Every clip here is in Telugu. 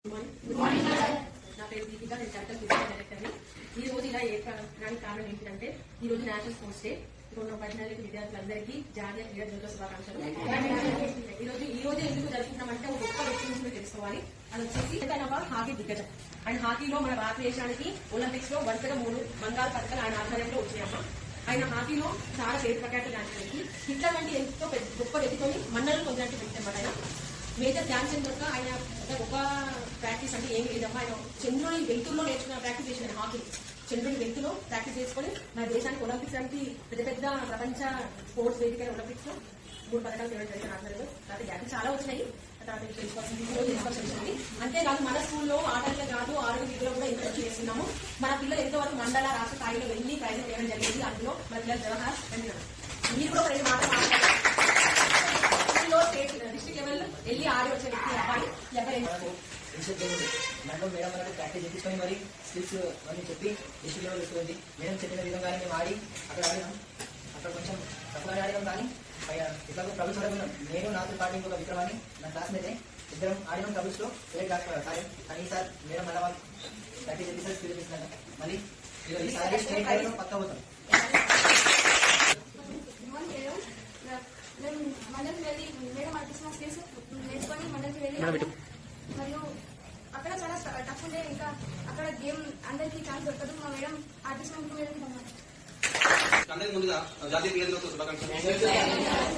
నా పేరు దీపిక నేను చట్టం ఫిజికల్ డైరెక్టర్ని ఈ రోజు ఇలా ఏర్పడడానికి కారణం ఏంటంటే ఈ రోజు నేషనల్ స్పోర్ట్స్ డే రెండు పద్నాలుగు విద్యార్థులందరికీ జాతీయ క్రీడా దినోత్సవ శుభాకాంక్షలు ఈ రోజు ఈ రోజు ఎందుకు జరుపుకుంటామంటే ఒక గొప్ప వ్యక్తి గురించి మీరు తెలుసుకోవాలి అది వచ్చేసి ఒక హాకీ దిగ్గజం అండ్ హాకీలో మన భారతదేశానికి ఒలింపిక్స్లో వరుసగా మూడు బంగారు పథకాలు ఆయన ఆధ్వర్యంలో వచ్చినాయమ్మ ఆయన హాకీలో చాలా పేరు ప్రఖ్యాతి గాంచడానికి హిట్లర్ వంటి ఎంతో గొప్ప వ్యక్తితో మన్నలు పొందినట్టు వ్యక్తి అన్నమాట ఆయన మేజర్ ధ్యాన్ చంద్ యొక్క ఆయన ఒక గొప్ప ప్రాక్టీస్ అంటే ఏమి లేదమ్మా ఆయన చంద్రుని వెలుతుల్లో నేర్చుకున్న ప్రాక్టీస్ చేసిన హాకీ చంద్రుని వెలుతులో ప్రాక్టీస్ చేసుకొని మన దేశానికి ఒలింపిక్స్ లాంటి పెద్ద పెద్ద ప్రపంచ స్పోర్ట్స్ వేదిక ఒలింపిక్స్లో మూడు పథకాలు తేవడం జరిగిన ఆధ్వర్యంలో తర్వాత గ్యాప్ చాలా వచ్చినాయి తర్వాత తెలుసుకోవాల్సింది తెలుసుకోవాల్సి వచ్చింది అంతేకాదు మన స్కూల్లో ఆటలే కాదు ఆరోగ్య విద్యలో కూడా ఇంట్రెస్ట్ చేస్తున్నాము మన పిల్లలు ఎంతవరకు మండల రాష్ట్ర స్థాయిలో వెళ్ళి ప్రయత్నం చేయడం జరిగింది అందులో మన పిల్లలు జవహర్ మీరు కూడా రెండు మాటలు మాట్లాడారు స్కూల్లో స్టేట్ డిస్ట్రిక్ట్ లెవెల్ వెళ్ళి ఆడి వచ్చే వ్యక్తి అబ్బాయి ఈ అబ్బాయి మనకు ఉంది మనకు మేడం మనకు ప్రాక్టీస్ చేపించుకొని మరి స్కిల్స్ అన్ని చెప్పి డిస్ట్రిక్ట్ లెవెల్ వస్తుంది మేడం చెప్పిన విధంగానే మేము ఆడి అక్కడ ఆడినాం అక్కడ కొంచెం తక్కువనే ఆడినాం కానీ పైన ఇట్లా ట్రబుల్స్ ఆడుకున్నాం నేను నాతో పాటు ఇంకొక విక్రమాన్ని నా క్లాస్మేట్ ఇద్దరం ఆడినాం ట్రబుల్స్లో క్రికెట్ కాకపోయారు కానీ కానీ సార్ మేడం మళ్ళీ వాళ్ళు ప్రాక్టీస్ చేపిస్తారు స్కిల్ చేపిస్తున్నారు మళ్ళీ ఈసారి స్టేట్ లెవెల్లో పక్కా పోతాం మేడం మండలికి వెళ్ళి మేడం ఆర్టిస్ట్ స్కిల్స్ నేర్చుకొని మండలికి వెళ్ళి మరియు అక్కడ చాలా టఫ్ ఉండే ఇంకా అక్కడ గేమ్ అందరికీ ఛాన్స్ దొరకదు. మా మేడం ఆర్టిస్ట్ మేడం అందరికి ముందుగా జాతీయ క్రీడా దినోత్సవ శుభాకాంక్షలు.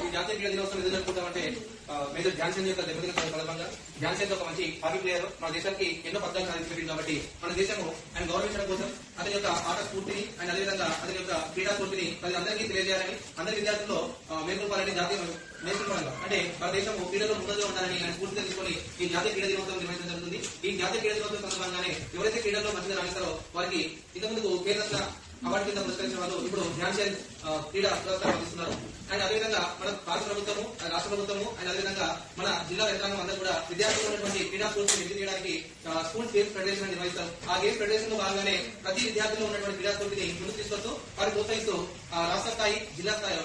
ఈ జాతీయ క్రీడా దినోత్సవం ఎందుకు జరుపుకుంటామంటే మేజర్ ధ్యాన్ చంద్ యొక్క జన్మదిన సందర్భంగా. ధ్యాన్ చంద్ ఒక మంచి హాకీ ప్లేయర్. మన దేశానికి ఎన్నో పథకాలు సాధించారు కాబట్టి మన దేశము ఆయన గౌరవించడం కోసం అతని యొక్క ఆట స్ఫూర్తిని ఆయన అదేవిధంగా అతని యొక్క క్రీడా స్ఫూర్తిని ప్రజలందరికీ తెలియజేయాలని అందరి విద్యార్థుల్లో మేల్కొల్పాలని జాతీయ నేర్చుకోవాలి అంటే మన దేశం క్రీడలో ముందుగా ఉండాలని ఆయన స్ఫూర్తి తెలుసుకొని ఈ జాతీయ క్రీడా దినోత్సవం నిర్వహించడం జరుగుతుంది. ఈ జాతీయ క్రీడా దినోత్సవం సందర్భంగానే ఎవరైతే క్రీడల్లో మంచిగా రాణిస్తారో వారికి ఇంతకుముందు కేంద్ర అవార్డు కింద పురస్కరించిన వాళ్ళు ఇప్పుడు ధ్యాన్చంద్ క్రీడా పురస్కారం అందిస్తున్నారు. అండ్ అదేవిధంగా మన భారత ప్రభుత్వము రాష్ట్ర ప్రభుత్వము అండ్ అదేవిధంగా మన జిల్లా యంత్రాంగం అందరూ కూడా విద్యార్థులు ఉన్నటువంటి క్రీడా స్పోర్ట్స్ విధి చేయడానికి స్కూల్ గేమ్స్ ఫెడరేషన్ నిర్వహిస్తారు. ఆ గేమ్స్ ఫెడరేషన్లో భాగంగానే ప్రతి విద్యార్థిలో ఉన్నటువంటి క్రీడా స్ఫూర్తిని ముందుకు తీసుకొస్తూ వారిని ప్రోత్సహిస్తూ రాష్ట్ర స్థాయి జిల్లా స్థాయి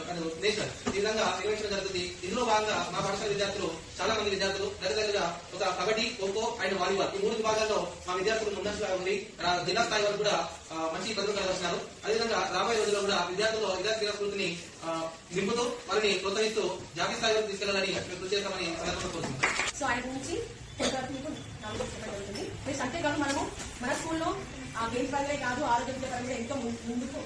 నేషనల్ ఈ విధంగా నిర్వహించడం జరుగుతుంది. ఇందులో భాగంగా మా పాఠశాల విద్యార్థులు చాలా మంది విద్యార్థులు కబడ్డీ ఖోఖో అండ్ వాలీబాల్ ఈ మూడు విభాగాల్లో మా విద్యార్థులు ముందస్తుగా ఉండి జిల్లా స్థాయి వరకు కూడా మంచి పదవులు కలిగిస్తున్నారు అదేవిధంగా రాబోయే రోజుల్లో కూడా విద్యార్థులు విద్యార్థి క్రీడా స్ఫూర్తిని నింపుతూ వారిని ప్రోత్సహిస్తూ జాతీయ స్థాయి వరకు తీసుకెళ్ళాలని మేము కృషి చేస్తామని సందర్భంగా కోరుతున్నాం సో ఆయన గురించి ప్లస్ అంతేకాదు మనము మన స్కూల్లో గేమ్స్ పరంగా కాదు ఆరోగ్య పరంగా ఎంతో ముందుకు